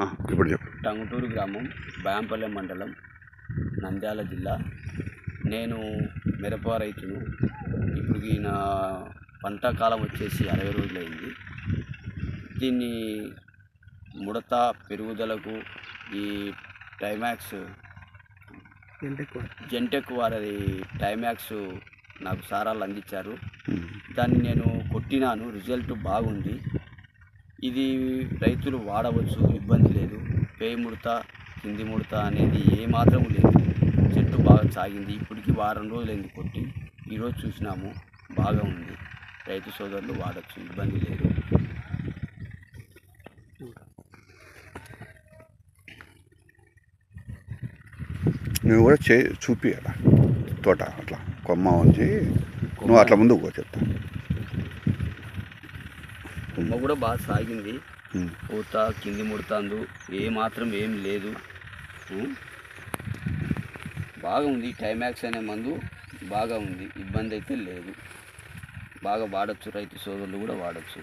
ఇప్పుడు చెప్పు. టంగుటూరు గ్రామం బాయంపల్లె మండలం నంద్యాల జిల్లా. నేను మిరప రైతును. ఇప్పుడు ఈ నా పంట కాలం వచ్చేసి అరవై రోజులైంది. దీన్ని ముడత పెరుగుదలకు ఈ టైమాక్స్ జెంటెక్ వారి టైమాక్స్ నాకు సారాలు అందించారు. దాన్ని నేను కొట్టినాను. రిజల్ట్ బాగుంది. ఇది రైతులు వాడవచ్చు ఇబ్బంది లేదు. పేయి ముడత కింది ముడత అనేది ఏమాత్రం లేదు. చెట్టు బాగా సాగింది. ఇప్పటికి వారం రోజులైంది కొట్టి ఈరోజు చూసినాము బాగా ఉంది. రైతు సోదరులు వాడచ్చు ఇబ్బంది లేదు. నువ్వు కూడా చే చూపియాల తోట అట్లా కొమ్మ ఉంచి నువ్వు అట్లా ముందుకు పో చెప్తా. కొమ్మ కూడా బాగా సాగింది. పూత కింది ముడతాందు. ఏ మాత్రం ఏం లేదు? బాగా ఉంది. టైమాక్స్ అనే మందు బాగా ఉంది. ఇబ్బంది అయితే లేదు. బాగా వాడచ్చు. రైతు సోదరులు కూడా వాడచ్చు.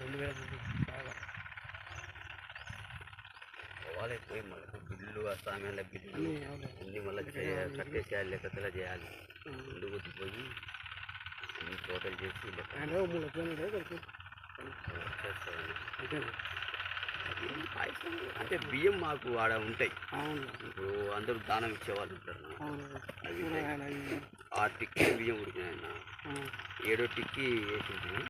రెండు వేల పోవాలి పోయి మళ్ళీ బిల్లు సామాన్ల బిల్లు అన్నీ మళ్ళీ చేయాలి కట్టేసేయాలి లెక్కలా చేయాలి ముందు పోయి అన్ని టోటల్ చేసి లెక్క అంటే బియ్యం మాకు ఆడ ఉంటాయి. ఇప్పుడు అందరూ దానం ఇచ్చేవాళ్ళు ఉంటారు. ఆ టిక్కి బియ్యం ఉడికినాయన్న. ఏడో టిక్కి వేసి ఉంటుంది